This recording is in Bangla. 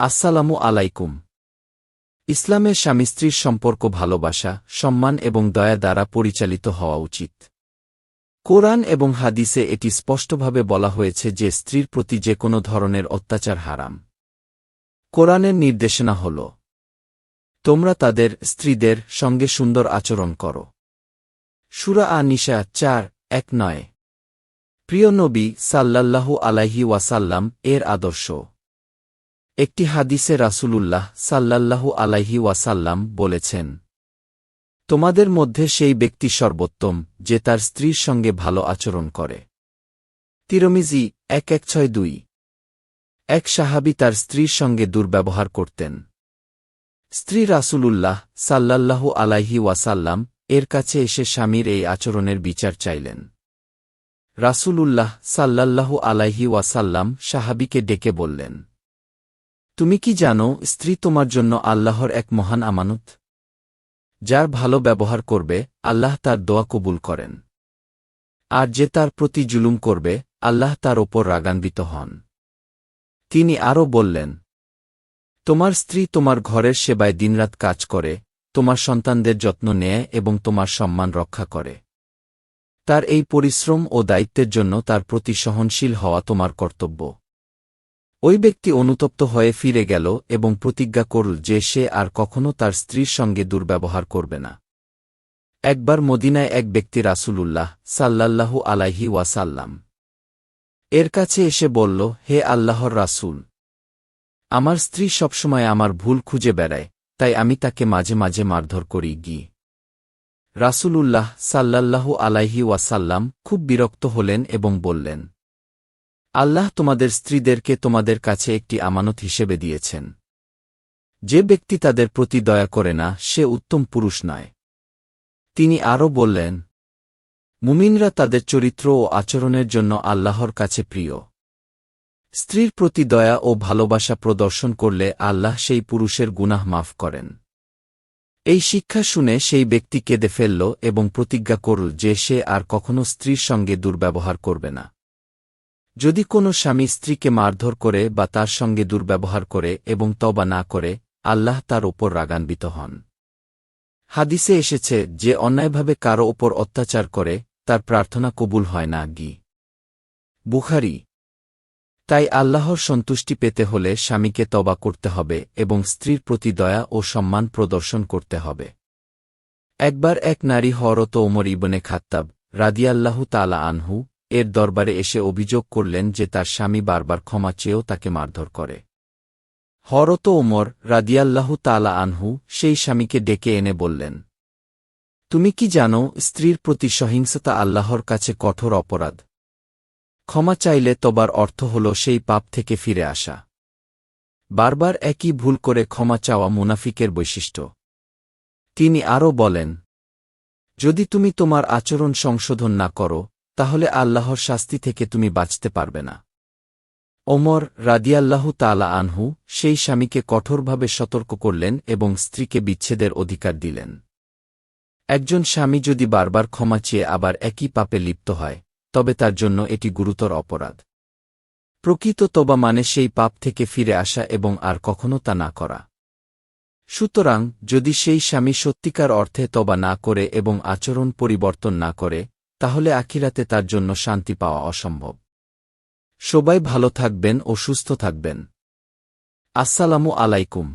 আসসালামু আলাইকুম। ইসলামে স্বামী স্ত্রীর সম্পর্ক ভালোবাসা, সম্মান এবং দয়া দ্বারা পরিচালিত হওয়া উচিত। কোরআন এবং হাদিসে এটি স্পষ্টভাবে বলা হয়েছে যে স্ত্রীর প্রতি যে কোনো ধরনের অত্যাচার হারাম। কোরআনের নির্দেশনা হল, তোমরা তাদের স্ত্রীদের সঙ্গে সুন্দর আচরণ করো। সুরা আ নিশা চার, এক, নয়। প্রিয় নবী সাল্লাল্লাহু আলাইহি ওয়াসাল্লাম এর আদর্শ। একটি হাদিসে রাসূলুল্লাহ সাল্লাল্লাহু আলাইহি ওয়াসাল্লাম বলেছেন, তোমাদের মধ্যে সেই ব্যক্তি সর্বোত্তম, যে তার স্ত্রীর সঙ্গে ভালো আচরণ করে। তিরমিজি এক এক ছয় দুই। এক সাহাবি তার স্ত্রীর সঙ্গে দুর্ব্যবহার করতেন। স্ত্রী রাসূলুল্লাহ সাল্লাল্লাহু আলাইহি ওয়াসাল্লাম এর কাছে এসে স্বামীর এই আচরণের বিচার চাইলেন। রাসূলুল্লাহ সাল্লাল্লাহু আলাইহি ওয়াসাল্লাম সাহাবিকে ডেকে বললেন তুমি কি জানো, স্ত্রী তোমার জন্য আল্লাহর এক মহান আমানত? যার ভালো ব্যবহার করবে, আল্লাহ তার দোয়া কবুল করেন। আর যে তার প্রতি জুলুম করবে, আল্লাহ তার ওপর রাগান্বিত হন। তিনি আরও বললেন, তোমার স্ত্রী তোমার ঘরের সেবায় দিনরাত কাজ করে, তোমার সন্তানদের যত্ন নেয় এবং তোমার সম্মান রক্ষা করে। তার এই পরিশ্রম ও দায়িত্বের জন্য তার প্রতি সহনশীল হওয়া তোমার কর্তব্য। ওই ব্যক্তি অনুতপ্ত হয়ে ফিরে গেল এবং প্রতিজ্ঞা করল যে সে আর কখনো তার স্ত্রীর সঙ্গে দুর্ব্যবহার করবে না। একবার মদিনায় এক ব্যক্তি রাসূলুল্লাহ সাল্লাল্লাহু আলাইহি ওয়াসাল্লাম এর কাছে এসে বলল, হে আল্লাহর রাসূল, আমার স্ত্রী সবসময় আমার ভুল খুঁজে বেড়ায়, তাই আমি তাকে মাঝে মাঝে মারধর করি গি। রাসূলুল্লাহ সাল্লাল্লাহু আলাইহি ওয়াসাল্লাম খুব বিরক্ত হলেন এবং বললেন আল্লাহ তোমাদের স্ত্রীদেরকে তোমাদের কাছে একটি আমানত হিসেবে দিয়েছেন। যে ব্যক্তি তাদের প্রতি দয়া করে না, সে উত্তম পুরুষ নয়। তিনি আরও বললেন, মুমিনরা তাদের চরিত্র ও আচরণের জন্য আল্লাহর কাছে প্রিয়। স্ত্রীর প্রতি দয়া ও ভালোবাসা প্রদর্শন করলে আল্লাহ সেই পুরুষের গুনাহ মাফ করেন। এই শিক্ষা শুনে সেই ব্যক্তি কেঁদে ফেলল এবং প্রতিজ্ঞা করল যে সে আর কখনো স্ত্রীর সঙ্গে দুর্ব্যবহার করবে না। যদি কোনো স্বামী স্ত্রীকে মারধর করে বা তার সঙ্গে দুর্ব্যবহার করে এবং তবা না করে, আল্লাহ তার ওপর রাগান্বিত হন। হাদিসে এসেছে যে অন্যায়ভাবে কারও ওপর অত্যাচার করে, তার প্রার্থনা কবুল হয় না, গি। বুখারি। তাই আল্লাহর সন্তুষ্টি পেতে হলে স্বামীকে তবা করতে হবে এবং স্ত্রীর প্রতি দয়া ও সম্মান প্রদর্শন করতে হবে। একবার এক নারী হরত ওমর ইবনে খাত্তাব রাদিয়াল্লাহু তালা আনহু এর দরবারে এসে অভিযোগ করলেন যে তার স্বামী বারবার ক্ষমা চেয়েও তাকে মারধর করে। হরত ওমর রাদিয়াল্লাহু তালা আনহু সেই স্বামীকে ডেকে এনে বললেন, তুমি কি জানো, স্ত্রীর প্রতি সহিংসতা আল্লাহর কাছে কঠোর অপরাধ। ক্ষমা চাইলে তবার অর্থ হল সেই পাপ থেকে ফিরে আসা। বারবার একই ভুল করে ক্ষমা চাওয়া মুনাফিকের বৈশিষ্ট্য। তিনি আরও বলেন, যদি তুমি তোমার আচরণ সংশোধন না করো তাহলে আল্লাহর শাস্তি থেকে তুমি বাঁচতে পারবে না। ওমর রাদিয়াল্লাহু তালা আনহু সেই স্বামীকে কঠোরভাবে সতর্ক করলেন এবং স্ত্রীকে বিচ্ছেদের অধিকার দিলেন। একজন স্বামী যদি বারবার ক্ষমা চেয়ে আবার একই পাপে লিপ্ত হয়, তবে তার জন্য এটি গুরুতর অপরাধ। প্রকৃত তবা মানে সেই পাপ থেকে ফিরে আসা এবং আর কখনো তা না করা। সুতরাং যদি সেই স্বামী সত্যিকার অর্থে তবা না করে এবং আচরণ পরিবর্তন না করে তাহলে আখিরাতে তার জন্য শান্তি পাওয়া অসম্ভব। সবাই ভালো থাকবেন ও সুস্থ থাকবেন। আসসালামু আলাইকুম।